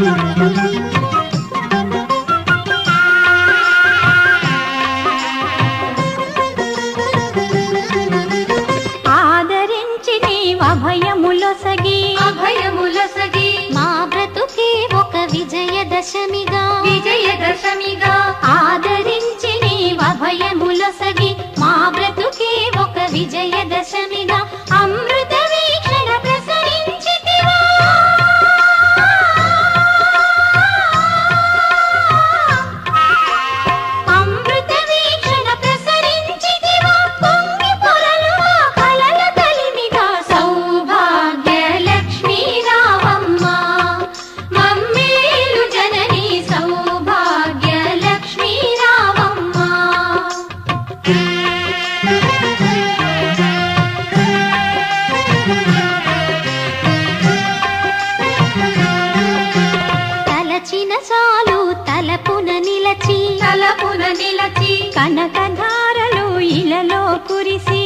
ఆదరించి నీవు అభయములొసగి. అభయములొసగి. మా బ్రతుకే ఒక విజయదశమిగా. విజయ ಕುರಿಸಿ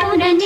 पुनने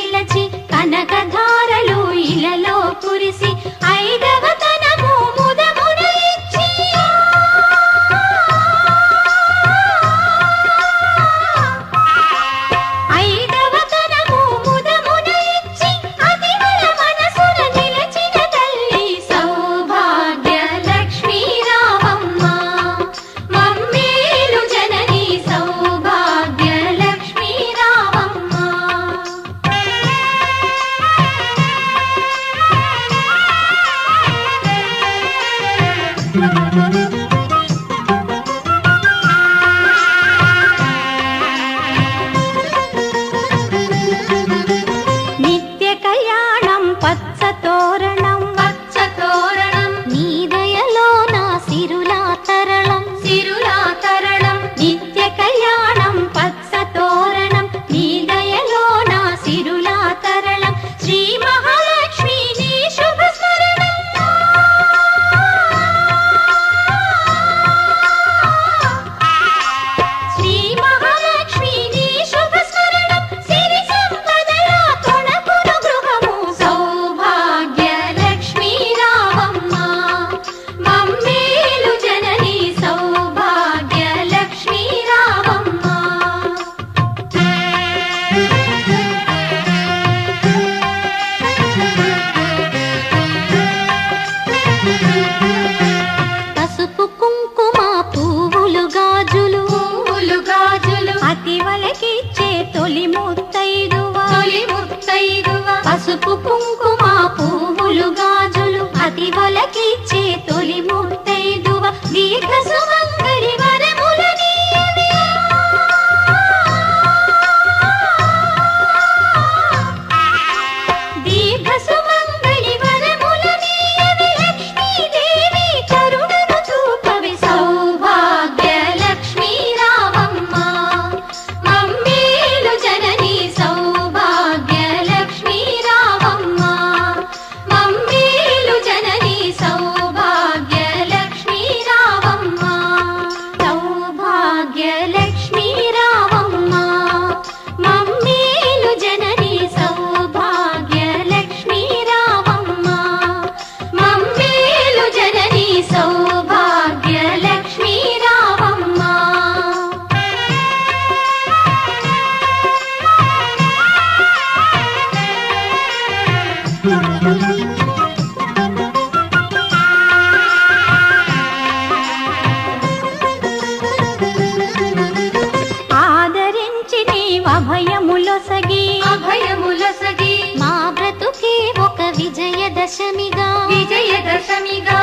I'm your amigas.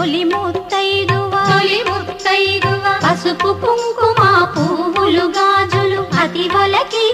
తొలి ముత్తైదువా. పసుపు కుంకుమ పువ్వులు గాజులు అతి వలకి